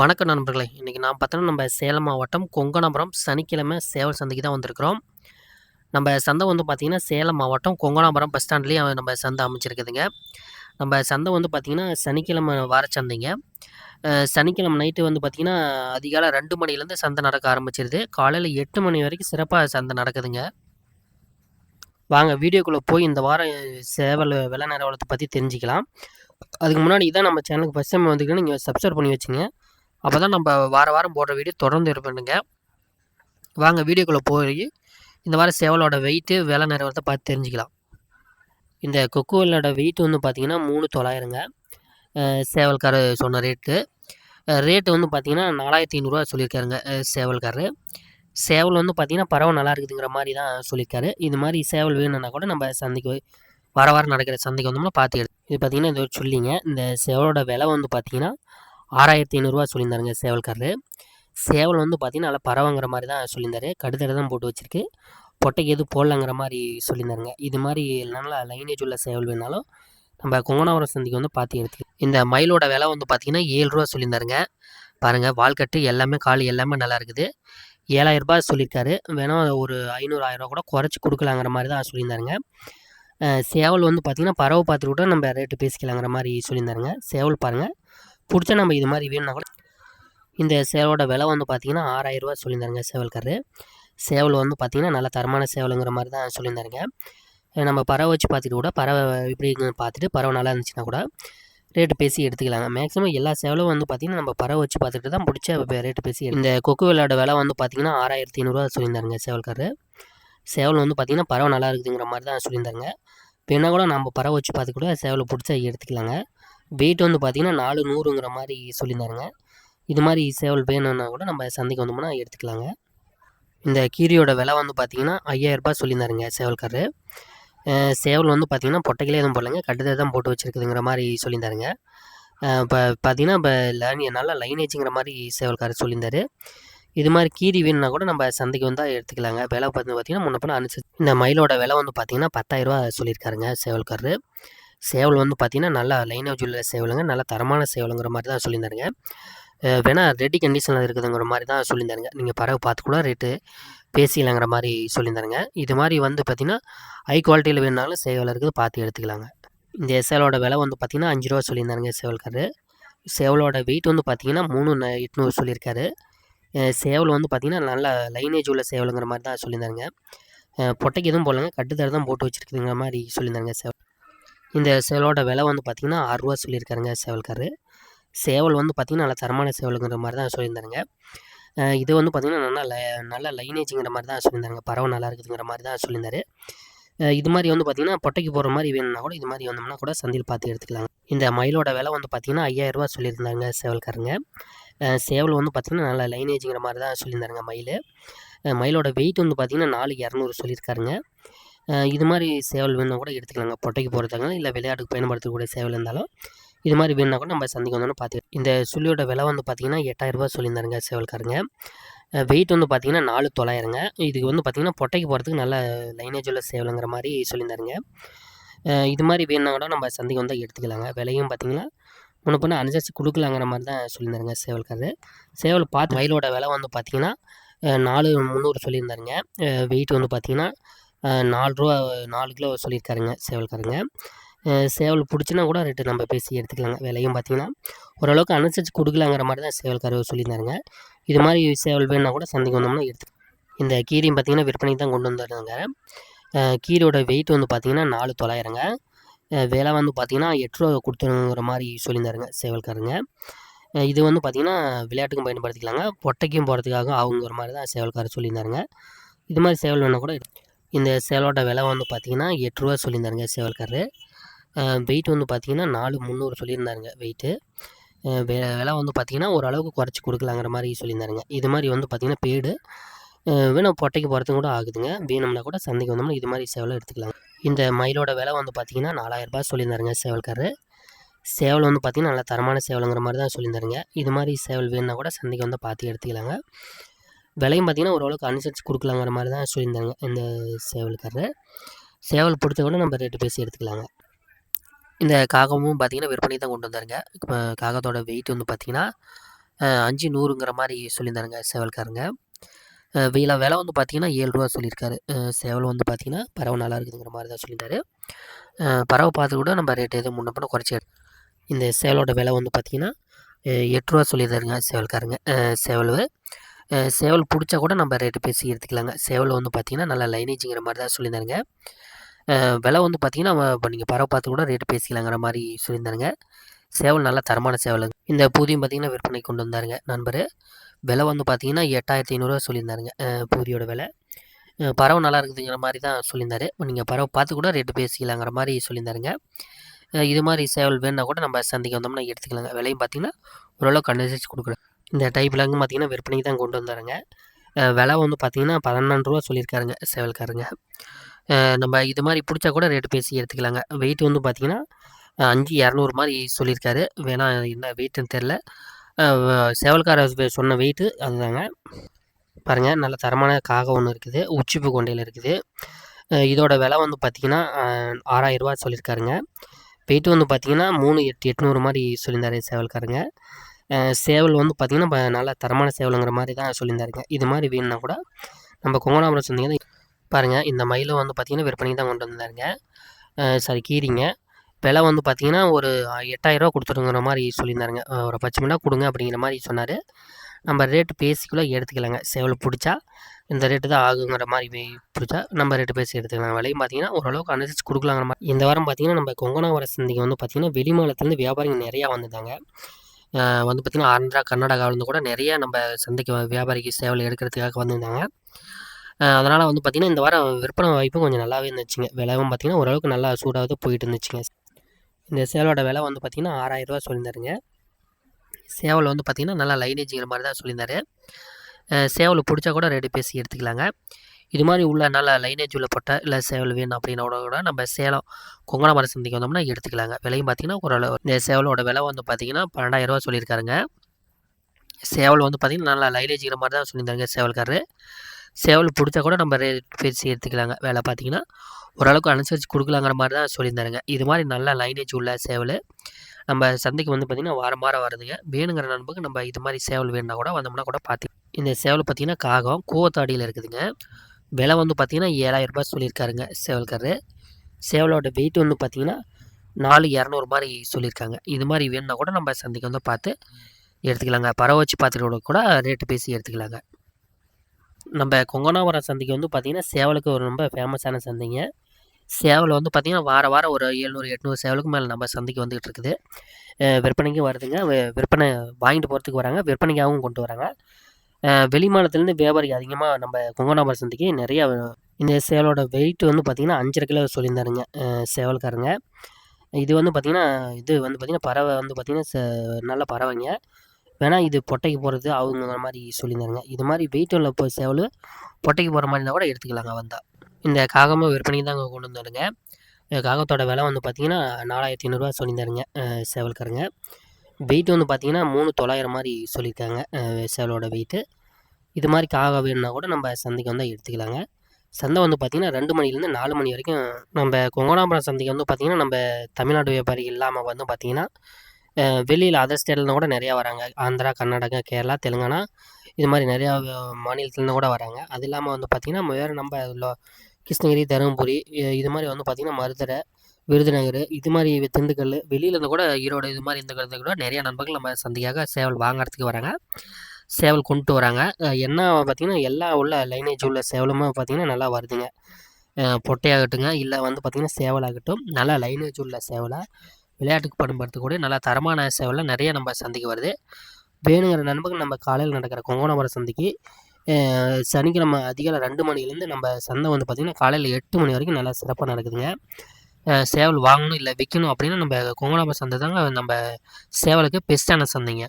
வணக்கம் நண்பர்களே. இன்றைக்கி நான் பார்த்தோன்னா நம்ம சேலம் மாவட்டம் கொங்கணாபுரம் சனிக்கிழமை சேவல் சந்தைக்கு தான் வந்திருக்கிறோம். நம்ம சந்தை வந்து பார்த்திங்கன்னா சேலம் மாவட்டம் கொங்கணாபுரம் பஸ் ஸ்டாண்ட்லேயே நம்ம சந்தை அமைச்சிருக்குதுங்க நம்ம சந்தை வந்து பார்த்திங்கன்னா சனிக்கிழமை வார சந்தைங்க. சனிக்கிழமை நைட்டு வந்து பார்த்திங்கன்னா அதிகாலை ரெண்டு மணிலேருந்து சந்தை நடக்க ஆரம்பிச்சிருது. காலையில் எட்டு மணி வரைக்கும் சிறப்பாக சந்தை நடக்குதுங்க. வாங்க வீடியோக்குள்ளே போய் இந்த வாரம் சேவல் விலை நிலவரத்தை பற்றி தெரிஞ்சுக்கலாம். அதுக்கு முன்னாடி இதான் நம்ம சேனலுக்கு ஃபஸ்ட் டைம் வந்துக்கிட்டு நீங்கள் சப்ஸ்கிரைப் பண்ணி வச்சுங்க. அப்போ தான் நம்ம வார வாரம் போடுற வீடியோ தொடர்ந்து இருப்பேனுங்க வாங்க வீடியோக்குள்ளே போய் இந்த வாரம் சேவலோட வெயிட்டு விலை நிலவரத்தை பார்த்து தெரிஞ்சுக்கலாம். இந்த கொக்குவலோட வெயிட் வந்து பார்த்திங்கன்னா மூணு தொள்ளாயிரங்க. அஹ் சேவல்காரர் சொன்ன ரேட்டு ரேட்டு வந்து பார்த்திங்கன்னா நாலாயிரத்தி ஐநூறுரூவா சொல்லியிருக்காருங்க சேவல்கார் சேவல் வந்து பார்த்திங்கன்னா பறவை நல்லா இருக்குதுங்கிற மாதிரி தான் சொல்லியிருக்காரு. இது மாதிரி சேவல் வேணும்னா கூட நம்ம சந்தைக்கு போய் வாரம் நடக்கிற சந்தைக்கு வந்தோம்னா பார்த்து இது பார்த்திங்கன்னா இது ஒரு சொல்லிங்க. இந்த சேவலோட விலை வந்து பார்த்திங்கன்னா ஆறாயிரத்தி ஐநூறுரூவா சொல்லியிருந்தாருங்க சேவல்காரரு. சேவல் வந்து பார்த்திங்கன்னா நல்லா பறவைங்கிற மாதிரி தான் சொல்லியிருந்தாரு. கடுதடை தான் போட்டு வச்சிருக்கு. பொட்டைக்கு எதுவும் போடலங்கிற மாதிரி சொல்லியிருந்தாருங்க. இது மாதிரி நல்லா லைனேஜ் உள்ள சேவல் வேணாலும் நம்ம கொங்கனாவரம் சந்தைக்கு வந்து பார்த்து எடுத்து இந்த மயிலோட விலை வந்து பார்த்திங்கன்னா ஏழு ரூபா சொல்லியிருந்தாருங்க. பாருங்கள் வால்கட்டு எல்லாமே கால் எல்லாமே நல்லா இருக்குது. ஏழாயிரரூபா சொல்லியிருக்காரு. வேணால் ஒரு ஐநூறு ஆயிரம் கூட குறைச்சி கொடுக்கலாங்கிற மாதிரி தான் சொல்லியிருந்தாருங்க. சேவல் வந்து பார்த்திங்கன்னா பறவை பார்த்துட்டு கூட நம்ம ரேட்டு பேசிக்கலாங்கிற மாதிரி சொல்லியிருந்தாருங்க. சேவல் பாருங்கள் பிடிச்சா நம்ம இது மாதிரி வேணும்னா கூட இந்த சேவலோட விலை வந்து பார்த்திங்கன்னா ஆறாயிரம் ரூபா சொல்லியிருந்தாருங்க சேவல்காரரு. சேவல் வந்து பார்த்திங்கன்னா நல்ல தரமான சேவலுங்கிற மாதிரி தான் சொல்லியிருந்தாருங்க. நம்ம பறவை வச்சு பார்த்துட்டு கூட பறவை எப்படி பார்த்துட்டு பறவை நல்லா இருந்துச்சுன்னா கூட ரேட்டு பேசி எடுத்துக்கலாங்க. மேக்ஸிமம் எல்லா சேவலும் வந்து பார்த்திங்கன்னா நம்ம பறவை வச்சு பார்த்துட்டு தான் பிடிச்ச ரேட்டு பேசி இந்த கொக்கு விலையோட விலை வந்து பார்த்திங்கன்னா ஆறாயிரத்தி ஐநூறுரூவா சொல்லியிருந்தாருங்க சேவல்காரரு. சேவல் வந்து பார்த்திங்கன்னா பறவை நல்லா இருக்குதுங்கிற மாதிரி தான் சொல்லியிருந்தாருங்க. வேணா கூட நம்ம பறவை வச்சு பார்த்து கூட சேவலை பிடிச்சா எடுத்துக்கலாங்க. வெயிட் வந்து பார்த்திங்கன்னா நாலு நூறுங்கிற மாதிரி சொல்லியிருந்தாருங்க. இது மாதிரி சேவல் வேணும்னா கூட நம்ம சந்தைக்கு வந்தோம்னா எடுத்துக்கலாங்க. இந்த கீரியோட விலை வந்து பார்த்திங்கன்னா ஐயாயிரரூபா சொல்லியிருந்தாருங்க சேவல்காரரு. சேவல் வந்து பார்த்திங்கன்னா பொட்டைகளே எதுவும் போடலைங்க. கட்டுதை தான் போட்டு வச்சுருக்குதுங்கிற மாதிரி சொல்லியிருந்தாருங்க. இப்போ பார்த்தீங்கன்னா இப்போ லைன் நல்லா லைனேஜுங்கிற மாதிரி சேவல்காரர் சொல்லியிருந்தாரு. இது மாதிரி கீரி வேணும்னா கூட நம்ம சந்தைக்கு வந்தால் எடுத்துக்கலாங்க. விலை பார்த்து பார்த்தீங்கன்னா முன்ன பின்ன இந்த மயிலோட விலை வந்து பார்த்திங்கன்னா பத்தாயிரரூவா சொல்லியிருக்காருங்க சேவல்காரரு. சேவல் வந்து பார்த்திங்கன்னா நல்லா லைனேஜ் உள்ள சேவலுங்க. நல்லா தரமான சேவலுங்கிற மாதிரி தான் சொல்லியிருந்தாருங்க. வேணால் ரெடி கண்டிஷனில் இருக்குதுங்கிற மாதிரி தான் சொல்லியிருந்தாருங்க. நீங்கள் பறவை பார்த்து கூட ரேட்டு பேசிக்கலாங்கிற மாதிரி சொல்லியிருந்தாருங்க. இது மாதிரி வந்து பார்த்திங்கன்னா ஹை குவாலிட்டியில் வேணுனாலும் சேவல் இருக்குது பார்த்து எடுத்துக்கலாங்க. இந்த சேவலோட விலை வந்து பார்த்திங்கன்னா அஞ்சு ரூபா சொல்லியிருந்தாருங்க சேவல்கார் சேவலோட வெயிட் வந்து பார்த்திங்கன்னா மூணு எட்நூறு சொல்லியிருக்காரு. சேவல் வந்து பார்த்திங்கன்னா நல்ல லைனேஜ் உள்ள சேவலுங்கிற மாதிரி தான் சொல்லியிருந்தாருங்க. பொட்டைக்கு எதுவும் போடலங்க. கட்டுத்தர தான் போட்டு வச்சுருக்குதுங்கிற மாதிரி சொல்லியிருந்தாருங்க சேவல். இந்த சேவலோட விலை வந்து பார்த்திங்கன்னா ஆறுரூவா சொல்லியிருக்காருங்க சேவல்கார் சேவல் வந்து பார்த்திங்கன்னா நல்ல தரமான சேவலுங்கிற மாதிரி தான் சொல்லியிருந்தாருங்க. இது வந்து பார்த்திங்கன்னா நல்லா நல்ல லைனேஜுங்கிற மாதிரி தான் சொல்லியிருந்தாருங்க. பறவை நல்லா இருக்குதுங்கிற மாதிரி தான் சொல்லியிருந்தாரு. இது மாதிரி வந்து பார்த்திங்கன்னா பொட்டைக்கு போகிற மாதிரி வேணும்னா கூட இது மாதிரி வந்தோம்னா கூட சந்தையில் பார்த்து எடுத்துக்கலாங்க. இந்த மயிலோட விலை வந்து பார்த்திங்கன்னா ஐயாயிரரூவா சொல்லியிருந்தாங்க சேவல்காரங்க சேவல் வந்து பார்த்திங்கன்னா நல்லா லைனேஜுங்கிற மாதிரி தான் சொல்லியிருந்தாருங்க மயில். மயிலோட வெயிட் வந்து பார்த்திங்கன்னா நாலு இரநூறு சொல்லியிருக்காருங்க. இது மாதிரி சேவல் வேணும்னா கூட எடுத்துக்கலாங்க. பொட்டைக்கு போகிறதாங்க இல்லை விளையாட்டுக்கு பயன்படுத்தக்கூடிய சேவல் இருந்தாலும் இது மாதிரி வேணும்னா கூட நம்ம சந்தைக்கு வந்தோம்னு பார்த்து இந்த சுள்ளியோட விலை வந்து பார்த்திங்கன்னா எட்டாயிரரூபா சொல்லியிருந்தாருங்க சேவல்காரங்க. வெயிட் வந்து பார்த்திங்கன்னா நாலு தொள்ளாயிரங்க. இதுக்கு வந்து பார்த்திங்கன்னா பொட்டைக்கு போகிறதுக்கு நல்ல லைனேஜ் உள்ள சேவலுங்கிற மாதிரி சொல்லியிருந்தாருங்க. இது மாதிரி வேணும்னா கூட நம்ம சந்தைக்கு வந்தால் எடுத்துக்கலாங்க. விலையும் பார்த்திங்கன்னா முன்ன பண்ண அனுசரித்து கொடுக்கலாங்கிற மாதிரி தான் சொல்லியிருந்தாருங்க சேவல்காரர். சேவல் பார்த்து வயலோட விலை வந்து பார்த்திங்கன்னா நாலு முந்நூறு சொல்லியிருந்தாருங்க. வெயிட் வந்து பார்த்திங்கன்னா நாலு ரூபா நாலு கிலோ சொல்லியிருக்காருங்க சேவல்காரங்க. சேவல் பிடிச்சினா கூட ரேட்டு நம்ம பேசி எடுத்துக்கலாங்க விலையும் பார்த்திங்கன்னா. ஓரளவுக்கு அனுசரித்து கொடுக்கலாங்கிற மாதிரி தான் சேவல்காரர் சொல்லியிருந்தாருங்க. இது மாதிரி சேவல் வேணுன்னா கூட சந்தைக்கு வந்தோம்னா எடுத்து இந்த கீரியும் பார்த்திங்கன்னா விற்பனைக்கு தான் கொண்டு வந்துருந்தாங்க கீரையோட வெயிட் வந்து பார்த்திங்கன்னா நாலு தொள்ளாயிரங்க. விலை வந்து பார்த்திங்கன்னா எட்டு ரூபா கொடுத்துருங்கிற மாதிரி சொல்லியிருந்தாருங்க சேவல்காரங்க இது வந்து பார்த்திங்கன்னா விளையாட்டுக்கும் பயன்படுத்திக்கலாங்க பொட்டைக்கும் போகிறதுக்காக ஆகுங்கிற மாதிரி தான் சேவல்காரர் சொல்லியிருந்தாருங்க. இது மாதிரி சேவல் வேணால் கூட எடுத்து- இந்த சேவலோட விலை வந்து பார்த்திங்கன்னா எட்ரூவா சொல்லியிருந்தாருங்க சேவல்காரரு. வெயிட் வந்து பார்த்திங்கன்னா நாலு முந்நூறு சொல்லியிருந்தாருங்க வெயிட்டு விலை வந்து பார்த்திங்கன்னா ஓரளவுக்கு குறைச்சி கொடுக்கலாங்கிற மாதிரி சொல்லியிருந்தாருங்க. இது மாதிரி வந்து பார்த்திங்கன்னா பேடு. வேணும் பொட்டைக்கு போகிறதுக்கு கூட ஆகுதுங்க. வேணும்னா கூட சந்தைக்கு வந்தோம்னா இது மாதிரி சேவலை எடுத்துக்கலாம். இந்த மயிலோட விலை வந்து பார்த்திங்கன்னா நாலாயிரரூபா சொல்லியிருந்தாருங்க சேவல்காரரு. சேவல் வந்து பார்த்திங்கன்னா நல்ல தரமான சேவலுங்கிற மாதிரி தான் சொல்லியிருந்தாருங்க. இது மாதிரி சேவல் வேணுன்னா கூட சந்தைக்கு வந்து பார்த்து எடுத்துக்கலாங்க. விலையும் பார்த்திங்கன்னா ஓரளவுக்கு அனுசரித்து கொடுக்கலாங்கிற மாதிரி தான் சொல்லியிருந்தாங்க இந்த சேவலுக்காரரு சேவல் பிடிச்ச கூட நம்ம ரேட்டு பேசி எடுத்துக்கலாங்க. இந்த காகமும் பார்த்திங்கன்னா விற்பனை தான் கொண்டு வந்தாருங்க. இப்போ காகத்தோட வெயிட் வந்து பார்த்திங்கன்னா அஞ்சு நூறுங்கிற மாதிரி சொல்லியிருந்தாருங்க சேவல்காரங்க. வில விலை வந்து பார்த்தீங்கன்னா ஏழு ரூபா சொல்லியிருக்காரு. சேவல் வந்து பார்த்தீங்கன்னா பறவை நல்லா இருக்குதுங்கிற மாதிரி தான் சொல்லியிருந்தாரு. பறவை பார்த்து கூட நம்ம ரேட் எதுவும் முன்ன பண்ண குறைச்சி இந்த சேவலோட விலை வந்து பார்த்தீங்கன்னா எட்டு ரூபா சொல்லியிருந்தாருங்க சேவல்காரங்க. சேவல். சேவல் பிடிச்சா கூட நம்ம ரேட்டு பேசி எடுத்துக்கலாங்க. சேவல் வந்து பார்த்திங்கன்னா நல்லா லைனேஜுங்கிற மாதிரி தான் சொல்லியிருந்தாருங்க. விலை வந்து பார்த்திங்கன்னா இப்போ நீங்கள் பறவை பார்த்து கூட ரேட்டு பேசிக்கலாங்கிற மாதிரி சொல்லியிருந்தாருங்க. சேவல் நல்ல தரமான சேவல். இந்த பூதியும் பார்த்திங்கன்னா விற்பனை கொண்டு வந்தாருங்க நண்பர். விலை வந்து பார்த்திங்கன்னா எட்டாயிரத்தி ஐநூறுரூவா சொல்லியிருந்தாருங்க பூதியோட விலை. பறவை நல்லா இருக்குதுங்கிற மாதிரி தான் சொல்லியிருந்தாரு. நீங்கள் பறவை பார்த்து கூட ரேட்டு பேசிக்கலாங்கிற மாதிரி சொல்லியிருந்தாருங்க. இது மாதிரி சேவல் வேணுன்னா கூட நம்ம சந்தைக்கு வந்தோம்னா எடுத்துக்கலாங்க. விலையும் பார்த்திங்கன்னா ஓரளவுக்கு அனுசரித்து கொடுக்குறேன் இந்த டைப்லாங்க பார்த்திங்கன்னா விற்பனைக்கு தான் கொண்டு வந்தாருங்க. விலை வந்து பார்த்திங்கன்னா பதினொன்று ரூபா சொல்லியிருக்காருங்க சேவல்காரங்க. நம்ம இது மாதிரி பிடிச்சா கூட ரேட்டு பேசி எடுத்துக்கலாங்க. வெயிட் வந்து பார்த்திங்கன்னா அஞ்சு இரநூறு மாதிரி சொல்லியிருக்காரு. வேணா என்ன வெயிட்டுன்னு தெரில சேவல்கார சொன்ன வெயிட்டு அதுதாங்க. பாருங்கள் நல்ல தரமான காகம் ஒன்று இருக்குது. உச்சிப்பு கொண்டையில் இருக்குது. இதோட விலை வந்து பார்த்திங்கன்னா ஆறாயிரரூவா சொல்லியிருக்காருங்க. வெயிட் வந்து பார்த்திங்கன்னா மூணு எட்டு எட்நூறு மாதிரி சொல்லியிருந்தாரு சேவல்காரங்க. சேவல் வந்து பார்த்திங்கன்னா நல்லா தரமான சேவலுங்கிற மாதிரி தான் சொல்லியிருந்தாருங்க. இது மாதிரி வேணும்னா கூட நம்ம கொங்கனாபுரம் சொன்னீங்கன்னா பாருங்கள் இந்த மயிலும் வந்து பார்த்திங்கன்னா விற்பனைக்கு தான் கொண்டு வந்தாருங்க. சாரி கீரிங்க. விலை வந்து பார்த்திங்கன்னா ஒரு எட்டாயிரரூவா கொடுத்துருங்கிற மாதிரி சொல்லியிருந்தாருங்க. ஒரு பச்சை மணி கொடுங்க அப்படிங்கிற மாதிரி சொன்னார். நம்ம ரேட்டு பேசிக்குள்ளே எடுத்துக்கலாங்க. சேவல் பிடிச்சா இந்த ரேட்டு தான் ஆகுங்கிற மாதிரி பிடிச்சா நம்ம ரேட்டு பேசி எடுத்துக்கலாம் விலையும் பார்த்தீங்கன்னா ஓரளவுக்கு அனுசரித்து கொடுக்கலாங்கிற மாதிரி. இந்த வாரம் பார்த்திங்கன்னா நம்ம கொங்கனாவர சந்தைக்கு வந்து பார்த்திங்கன்னா வெளிமாநிலத்துலேருந்து வியாபாரிகள் நிறையா வந்திருந்தாங்க வந்து பார்த்திங்கன்னா ஆந்திரா கர்நாடகாவிலேருந்து கூட நிறைய நம்ம சந்தைக்கு வியாபாரிக்கு சேவல் எடுக்கிறதுக்காக வந்திருந்தாங்க. அதனால் வந்து பார்த்திங்கன்னா இந்த வாரம் விற்பனை வாய்ப்பும் கொஞ்சம் நல்லாவே இருந்துச்சுங்க. விலையும் பார்த்திங்கன்னா ஓரளவுக்கு நல்லா சூடாக போயிட்டு இருந்துச்சுங்க. இந்த சேவலோட விலை வந்து பார்த்திங்கன்னா ஆறாயிரரூவா சொல்லியிருந்தாருங்க. சேவல் வந்து பார்த்திங்கன்னா நல்லா லைனேஜுங்கிற மாதிரி தான் சொல்லியிருந்தாரு. சேவல் பிடிச்சா கூட ரெடி பேசி எடுத்துக்கலாங்க. இது மாதிரி உள்ள நல்ல லைனேஜ் உள்ள பொட்டை இல்லை சேவல் வேணும் அப்படின்னா கூட நம்ம சேலம் கொங்கணமர சந்தைக்கு வந்தோம்னா எடுத்துக்கலாங்க. விலையும் பார்த்திங்கன்னா ஓரளவு இந்த சேவலோட விலை வந்து பார்த்திங்கன்னா பன்னெண்டாயிரரூவா சொல்லியிருக்காருங்க. சேவல் வந்து பார்த்திங்கன்னா நல்லா லைனேஜுங்கிற மாதிரி தான் சொல்லியிருந்தாங்க சேவல்காரரு. சேவல் பிடிச்சா கூட நம்ம ரேட் பேசி எடுத்துக்கலாங்க. வேலை பார்த்தீங்கன்னா ஓரளவுக்கு அனுசரித்து கொடுக்கலாங்கிற மாதிரி தான் சொல்லியிருந்தாருங்க. இது மாதிரி நல்ல லைனேஜ் உள்ள சேவல் நம்ம சந்தைக்கு வந்து பார்த்திங்கன்னா வாரம் வாரம் வருதுங்க. வேணுங்கிற நண்புக்கு நம்ம இது மாதிரி சேவல் வேணுன்னா கூட வந்தோம்னா கூட பார்த்து இந்த சேவல் பார்த்திங்கன்னா காகம் கூவத்தாடியில் இருக்குதுங்க. விலை வந்து பார்த்திங்கன்னா ஏழாயிரரூபா சொல்லியிருக்காருங்க சேவல்காரரு. சேவலோட வெயிட் வந்து பார்த்திங்கன்னா நாலு இரநூறு மாதிரி சொல்லியிருக்காங்க. இது மாதிரி வேணுன்னா கூட நம்ம சந்தைக்கு வந்து பார்த்து எடுத்துக்கலாங்க. பறவை வச்சு பார்த்துட்டு கூட ரேட்டு பேசி எடுத்துக்கலாங்க. நம்ம கொங்கனாவரம் சந்தைக்கு வந்து பார்த்திங்கன்னா சேவலுக்கு ஒரு ரொம்ப ஃபேமஸான சந்தைங்க. சேவல் வந்து பார்த்திங்கன்னா வார வாரம் ஒரு எழுநூறு எட்நூறு சேவலுக்கு மேலே நம்ம சந்தைக்கு வந்துகிட்டு இருக்குது. விற்பனைக்கும் வருதுங்க. விற்பனை வாங்கிட்டு போகிறதுக்கு வராங்க. விற்பனைக்காகவும் கொண்டு வராங்க. வெளி மாநிலத்துலேருந்து வியாபாரி அதிகமாக நம்ம கொங்கனாபுரம் சந்தைக்கு நிறையா இந்த சேவலோட வெயிட் வந்து பார்த்திங்கன்னா அஞ்சரை கிலோ சொல்லியிருந்தாருங்க. சேவல்காரங்க. இது வந்து பார்த்திங்கன்னா இது வந்து பார்த்திங்கன்னா பறவை வந்து பார்த்திங்கன்னா நல்ல பறவைங்க. வேணால் இது பொட்டைக்கு போகிறது அவங்கிற மாதிரி சொல்லியிருந்தாருங்க. இது மாதிரி வெயிட் உள்ள போய் சேவல் பொட்டைக்கு போகிற மாதிரி இருந்தால் கூட எடுத்துக்கலாங்க வந்தால் இந்த காகமும் விற்பனைக்கு தாங்க கொண்டு வந்தாருங்க. காகத்தோட விலை வந்து பார்த்திங்கன்னா நாலாயிரத்தி ஐநூறுரூவா சொல்லியிருந்தாருங்க சேவல்காரங்க. வெயிட் வந்து பார்த்திங்கன்னா மூணு தொள்ளாயிரம் மாதிரி சொல்லியிருக்காங்க. சேவலோட வெயிட்டு இது மாதிரி காக வேணுன்னா கூட நம்ம சந்தைக்கு வந்தால் எடுத்துக்கலாங்க. சந்தை வந்து பார்த்திங்கன்னா ரெண்டு மணிலேருந்து நாலு மணி வரைக்கும் நம்ம கொங்கனாபுரம் சந்தைக்கு வந்து பார்த்திங்கன்னா நம்ம தமிழ்நாடு வியாபாரி இல்லாமல் வந்து பார்த்திங்கன்னா வெளியில் அதர் ஸ்டேட்லேருந்து கூட நிறையா வராங்க. ஆந்திரா கர்நாடகா கேரளா தெலுங்கானா இது மாதிரி நிறையா மாநிலத்துலேருந்து கூட வராங்க. அது இல்லாமல் வந்து பார்த்திங்கன்னா வேறு நம்ம கிருஷ்ணகிரி தருமபுரி இது மாதிரி வந்து பார்த்திங்கன்னா மருதரை விருதுநகர் இது மாதிரி திண்டுக்கல் வெளியிலேருந்து கூட ஈரோடு இது மாதிரி இந்த கூட நிறைய நண்பர்கள் நம்ம சந்தைக்காக சேவல் வாங்குறதுக்கு வராங்க. சேவல் கொண்டு வராங்க. என்ன பார்த்திங்கன்னா எல்லா உள்ள லைனேஜ் உள்ள சேவலுமே பார்த்திங்கன்னா நல்லா வருதுங்க. பொட்டையாகட்டுங்க இல்லை வந்து பார்த்திங்கன்னா சேவலாகட்டும் நல்லா லைனேஜ் உள்ள சேவலாக விளையாட்டுக்கு பயன்படுத்தக்கூடிய நல்லா தரமான சேவலாம் நிறைய நம்ம சந்தைக்கு வருது. வேணுங்கிற நண்பர்கள் நம்ம காலையில் நடக்கிற கொங்கோனபுரம் சந்தைக்கு சனிக்கிழமை அதிகாலை ரெண்டு மணிலேருந்து நம்ம சந்தை வந்து பார்த்திங்கன்னா காலையில் எட்டு மணி வரைக்கும் நல்லா சிறப்பாக நடக்குதுங்க. சேவல் வாங்கணும் இல்லை விற்கணும் அப்படின்னா நம்ம கோமலாபுரம் சந்தை தாங்க நம்ம சேவலுக்கு பெஸ்ட்டான சந்தைங்க.